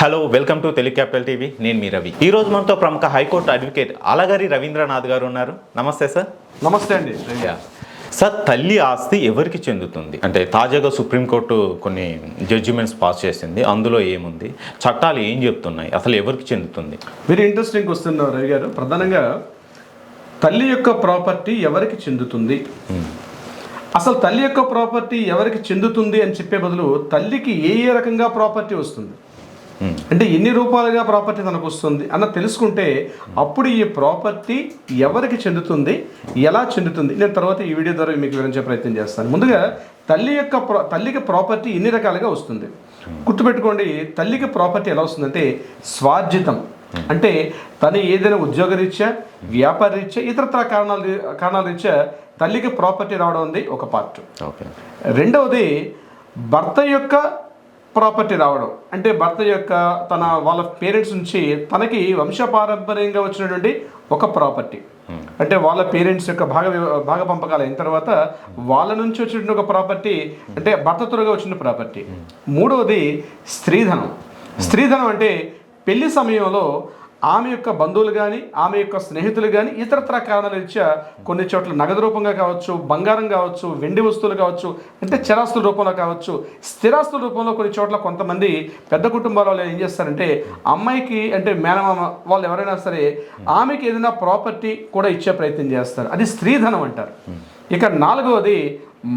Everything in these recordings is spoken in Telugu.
Hello welcome to Telugu capital TV నేను మీ రవి. ఈ రోజు మనతో ప్రముఖ హైకోర్టు అడ్వకేట్ అలగారి రవీంద్రనాథ్ గారు ఉన్నారు. నమస్తే సార్ నమస్తే అండి. సార్ తల్లి ఆస్తి ఎవరికి చెందుతుంది? అంటే తాజాగా సుప్రీంకోర్టు కొన్ని జడ్జిమెంట్స్ పాస్ చేసింది. అందులో ఏముంది? చట్టాలు ఏం చెప్తున్నాయి? అసలు ఎవరికి చెందుతుంది? వెరీ ఇంట్రెస్టింగ్ క్వశ్చన్ రవి గారు. ప్రధానంగా తల్లి యొక్క ప్రాపర్టీ ఎవరికి చెందుతుంది? అసలు తల్లి యొక్క ప్రాపర్టీ ఎవరికి చెందుతుంది అని చెప్పే బదులు తల్లికి ఏ ఏ రకంగా ప్రాపర్టీ వస్తుంది? Hmm. అంటే ఎన్ని రూపాయలుగా ప్రాపర్టీ తనకు వస్తుంది అన్న తెలుసుకుంటే అప్పుడు ఈ ప్రాపర్టీ ఎవరికి చెందుతుంది ఎలా చెందుతుంది? నేను తర్వాత ఈ వీడియో ద్వారా మీకు వివరించే ప్రయత్నం చేస్తాను. ముందుగా తల్లి యొక్క తల్లికి ప్రాపర్టీ ఎన్ని రకాలుగా వస్తుంది? గుర్తుపెట్టుకోండి తల్లికి ప్రాపర్టీ ఎలా వస్తుందంటే స్వార్జితం. అంటే తను ఏదైనా ఉద్యోగరీత్యా వ్యాపార రీత్యా ఇతరత్ర కారణాల కారణాల రీత్యా తల్లికి ప్రాపర్టీ రావడం ఉంది ఒక పార్ట్. ఓకే. రెండవది భర్త యొక్క ప్రాపర్టీ రావడం. అంటే భర్త యొక్క తన వాళ్ళ పేరెంట్స్ నుంచి తనకి వంశపారంపర్యంగా వచ్చినటువంటి ఒక ప్రాపర్టీ అంటే వాళ్ళ పేరెంట్స్ యొక్క భాగ భాగ పంపకాలు అయిన తర్వాత వాళ్ళ నుంచి వచ్చినటువంటి ఒక ప్రాపర్టీ అంటే భర్త త్వరగా వచ్చిన ప్రాపర్టీ మూడవది స్త్రీధనం. స్త్రీధనం అంటే పెళ్ళి సమయంలో ఆమె యొక్క బంధువులు కానీ ఆమె యొక్క స్నేహితులు కానీ ఇతరత్ర కారణాల రీత్యా కొన్ని చోట్ల నగదు రూపంగా కావచ్చు బంగారం కావచ్చు వెండి వస్తువులు కావచ్చు అంటే చరాస్తుల రూపంలో కావచ్చు స్థిరాస్తుల రూపంలో కొన్ని చోట్ల కొంతమంది పెద్ద కుటుంబాల వాళ్ళు ఏం చేస్తారంటే అమ్మాయికి అంటే మేనమామ వాళ్ళు ఎవరైనా సరే ఆమెకి ఏదైనా ప్రాపర్టీ కూడా ఇచ్చే ప్రయత్నం చేస్తారు. అది స్త్రీధనం అంటారు. ఇక నాలుగవది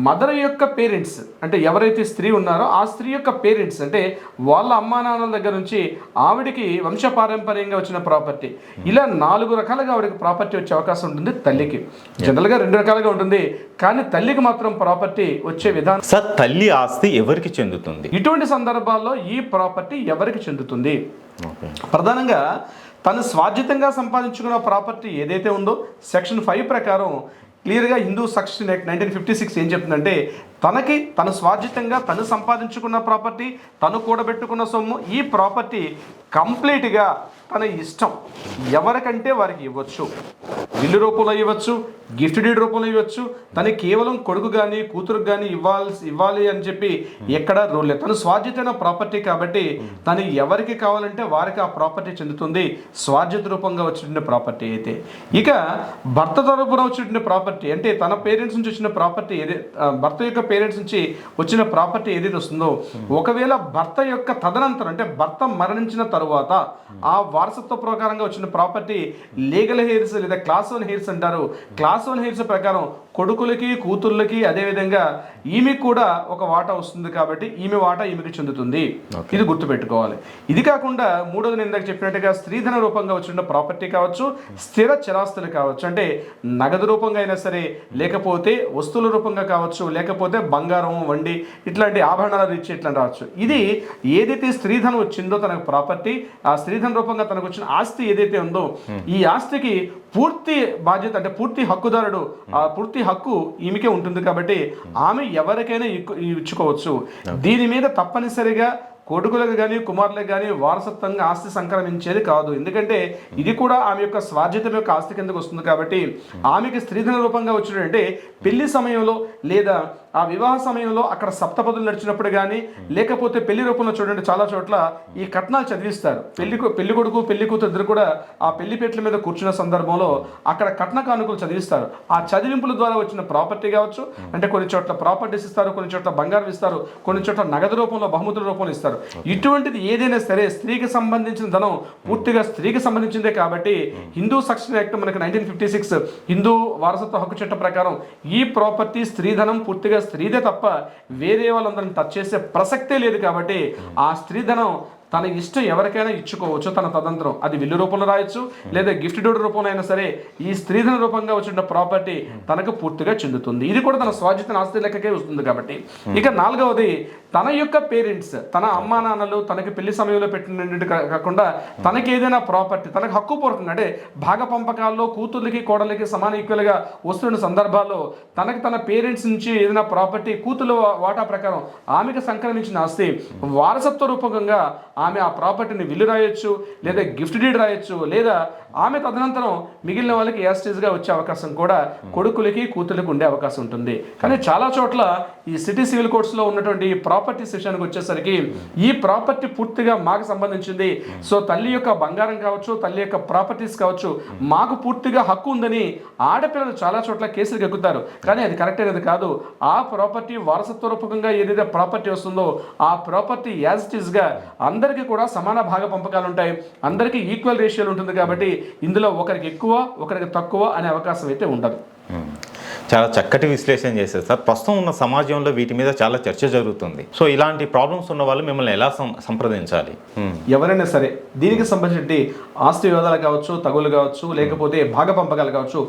మదర్ యొక్క పేరెంట్స్. అంటే ఎవరైతే స్త్రీ ఉన్నారో ఆ స్త్రీ యొక్క పేరెంట్స్. అంటే వాళ్ళ అమ్మా నాన్నల దగ్గర నుంచి ఆవిడికి వంశపారంపర్యంగా వచ్చిన ప్రాపర్టీ. ఇలా నాలుగు రకాలుగా ఆవిడకి ప్రాపర్టీ వచ్చే అవకాశం ఉంటుంది తల్లికి. జనరల్గా రెండు రకాలుగా ఉంటుంది. కానీ తల్లికి మాత్రం ప్రాపర్టీ వచ్చే విధానం సార్ తల్లి ఆస్తి ఎవరికి చెందుతుంది? ఇటువంటి సందర్భాల్లో ఈ ప్రాపర్టీ ఎవరికి చెందుతుంది? ప్రధానంగా తను స్వాధ్యతంగా సంపాదించుకున్న ప్రాపర్టీ ఏదైతే ఉందో సెక్షన్ ఫైవ్ ప్రకారం క్లియర్గా Hindu section act nineteen fifty six ఏం చెప్తుందంటే తనకి తను స్వాధ్యతంగా తను సంపాదించుకున్న ప్రాపర్టీ తను కూడబెట్టుకున్న సొమ్ము ఈ ప్రాపర్టీ కంప్లీట్గా తన ఇష్టం. ఎవరికంటే వారికి ఇవ్వచ్చు. బిల్లు రూపంలో ఇవ్వచ్చు గిఫ్ట్ డీడ్ రూపంలో ఇవ్వచ్చు. తను కేవలం కొడుకు కానీ కూతురు కానీ ఇవ్వాల్సి ఇవ్వాలి అని చెప్పి ఎక్కడ రూల్ లేదు. తను స్వాధ్యతైన ప్రాపర్టీ కాబట్టి తను ఎవరికి కావాలంటే వారికి ఆ ప్రాపర్టీ చెందుతుంది. స్వాధ్యత రూపంగా వచ్చిన ప్రాపర్టీ అయితే. ఇక భర్త తరపున వచ్చిన ప్రాపర్టీ అంటే తన పేరెంట్స్ నుంచి వచ్చిన ప్రాపర్టీ ఏది భర్త యొక్క పేరెంట్స్ నుంచి వచ్చిన ప్రాపర్టీ ఏదైతే వస్తుందో ఒకవేళ భర్త యొక్క తదనంతరం అంటే భర్త మరణించిన తరువాత ఆ వారసత్వ ప్రకారంగా వచ్చిన ప్రాపర్టీ లీగల్ హెయిర్స్ లేదా క్లాస్ వన్ హెయిర్స్ అంటారు. క్లాస్ వన్ హెయిర్స్ ప్రకారం కొడుకులకి కూతుర్లకి అదేవిధంగా ఈమెకి కూడా ఒక వాటా వస్తుంది కాబట్టి ఈమె వాటా ఈమెకి చెందుతుంది. ఇది గుర్తుపెట్టుకోవాలి. ఇది కాకుండా మూడోది నేను ఇందాక చెప్పినట్టుగా స్త్రీధన రూపంగా వచ్చిన ప్రాపర్టీ కావచ్చు స్థిర చరాస్తులు కావచ్చు అంటే నగదు రూపంగా అయినా సరే లేకపోతే వస్తువుల రూపంగా కావచ్చు లేకపోతే బంగారం వండి ఇట్లాంటి ఆభరణాలు ఇచ్చి ఇట్లా రావచ్చు. ఇది ఏదైతే స్త్రీధనం వచ్చిందో తనకు ప్రాపర్టీ ఆ స్త్రీధన రూపంగా తనకు వచ్చిన ఆస్తి ఏదైతే ఉందో ఈ ఆస్తికి పూర్తి బాధ్యత అంటే పూర్తి హక్కుదారుడు ఆ పూర్తి హక్కు ఈమెకే ఉంటుంది కాబట్టి ఆమె ఎవరికైనా ఇచ్చుకోవచ్చు. దీని మీద తప్పనిసరిగా కొడుకులకు కానీ కుమారులకు కానీ వారసత్వంగా ఆస్తి సంక్రమించేది కాదు. ఎందుకంటే ఇది కూడా ఆమె యొక్క స్వాధ్యతం యొక్క ఆస్తి కిందకు వస్తుంది కాబట్టి ఆమెకి స్త్రీధన రూపంగా వచ్చినట్టే పెళ్ళి సమయంలో లేదా ఆ వివాహ సమయంలో అక్కడ సప్తపదులు నడిచినప్పుడు కానీ లేకపోతే పెళ్ళి రూపంలో చూడండి చాలా చోట్ల ఈ కట్నాలు చదివిస్తారు. పెళ్ళి పెళ్ళి కొడుకు పెళ్ళి కూతురు ఇద్దరు కూడా ఆ పెళ్ళి పెట్ల మీద కూర్చున్న సందర్భంలో అక్కడ కట్న కానుకలు చదివిస్తారు. ఆ చదివింపుల ద్వారా వచ్చిన ప్రాపర్టీ కావచ్చు అంటే కొన్ని చోట్ల ప్రాపర్టీస్ ఇస్తారు కొన్ని చోట్ల బంగారం ఇస్తారు కొన్ని చోట్ల నగదు రూపంలో బహుమతుల రూపంలో ఇస్తారు. ఇటువంటిది ఏదైనా సరే స్త్రీకి సంబంధించిన ధనం పూర్తిగా స్త్రీకి సంబంధించిందే కాబట్టి హిందూ సక్షన్ యాక్ట్ మనకి నైన్టీన్ ఫిఫ్టీ సిక్స్ హిందూ వారసత్వ హక్కు చట్టం ప్రకారం ఈ ప్రాపర్టీ స్త్రీధనం పూర్తిగా స్త్రీదే తప్ప వేరే వాళ్ళందరిని టచ్ చేసే ప్రసక్తే లేదు కాబట్టి ఆ స్త్రీధనం తన ఇష్టం ఎవరికైనా ఇచ్చుకోవచ్చు తన తదంతరం. అది విల్లు రూపంలో రాయొచ్చు లేదా గిఫ్ట్ డోడ్ రూపంలో అయినా సరే ఈ స్త్రీధన రూపంగా వచ్చిన ప్రాపర్టీ తనకు పూర్తిగా చెందుతుంది. ఇది కూడా తన స్వాధ్యత ఆస్తి లెక్కకే వస్తుంది కాబట్టి. ఇక నాలుగవది తన యొక్క పేరెంట్స్ తన అమ్మా నాన్నలు తనకి పెళ్ళి సమయంలో పెట్టినట్టు కా- కాకుండా తనకి ఏదైనా ప్రాపర్టీ తనకు హక్కుపూర్వకంగా అంటే భాగ పంపకాల్లో కూతుర్లకి కోడలకి సమాన ఈక్వల్గా వస్తున్న సందర్భాల్లో తనకి తన పేరెంట్స్ నుంచి ఏదైనా ప్రాపర్టీ కూతురు వాటా ప్రకారం ఆమెకు సంక్రమించిన ఆస్తి వారసత్వ రూపకంగా ఆమె ఆ ప్రాపర్టీని విల్లు రాయొచ్చు లేదా గిఫ్ట్ డీడ్ రాయొచ్చు లేదా ఆమె తదనంతరం మిగిలిన వాళ్ళకి యాస్టీస్గా వచ్చే అవకాశం కూడా కొడుకులకి కూతురికి ఉండే అవకాశం ఉంటుంది. కానీ చాలా చోట్ల ఈ సిటీ సివిల్ కోర్ట్స్లో ఉన్నటువంటి ఈ ప్రాపర్టీ సెషన్కి వచ్చేసరికి ఈ ప్రాపర్టీ పూర్తిగా మాకు సంబంధించింది. సో తల్లి యొక్క బంగారం కావచ్చు తల్లి యొక్క ప్రాపర్టీస్ కావచ్చు మాకు పూర్తిగా హక్కు ఉందని ఆడపిల్లలు చాలా చోట్ల కేసులు ఎక్కుతారు కానీ అది కరెక్ట్ అనేది కాదు. ఆ ప్రాపర్టీ వారసత్వ రూపకంగా ఏదైతే ప్రాపర్టీ వస్తుందో ఆ ప్రాపర్టీ యాజ్ ఇట్గా అందరికీ కూడా సమాన భాగ పంపకాలు ఉంటాయి. అందరికీ ఈక్వల్ రేషియోలు ఉంటుంది కాబట్టి ఇందులో ఒకరికి ఎక్కువ ఒకరికి తక్కువ అనే అవకాశం అయితే ఉండదు. చాలా చక్కటి విశ్లేషణ చేశారు. సార్ ప్రస్తుతం ఉన్న సమాజంలో వీటి మీద చాలా చర్చ జరుగుతుంది. సో ఇలాంటి ప్రాబ్లమ్స్ ఉన్న వాళ్ళు మిమ్మల్ని ఎలా సంప్రదించాలి. ఎవరైనా సరే దీనికి సంబంధించి ఆస్తి వివాదాలు కావచ్చు తగులు కావచ్చు లేకపోతే భాగ పంపకాలు కావచ్చు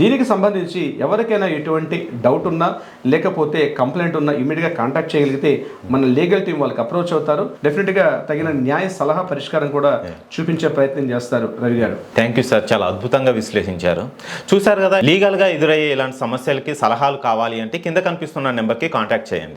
దీనికి సంబంధించి ఎవరికైనా ఎటువంటి డౌట్ ఉన్నా లేకపోతే కంప్లైంట్ ఉన్నా ఇమీడియట్గా కాంటాక్ట్ చేయగలిగితే మన లీగల్ టీం వాళ్ళకి అప్రోచ్ అవుతారు. డెఫినెట్గా తగిన న్యాయ సలహా పరిష్కారం కూడా చూపించే ప్రయత్నం చేస్తారు రవి గారు. థ్యాంక్ యూ సార్ చాలా అద్భుతంగా విశ్లేషించారు. చూశారు కదా లీగల్గా ఎదురయ్యే ఇలాంటి సమస్యలకి సలహాలు కావాలి అంటే కింద కనిపిస్తున్న నెంబర్కి కాంటాక్ట్ చేయండి.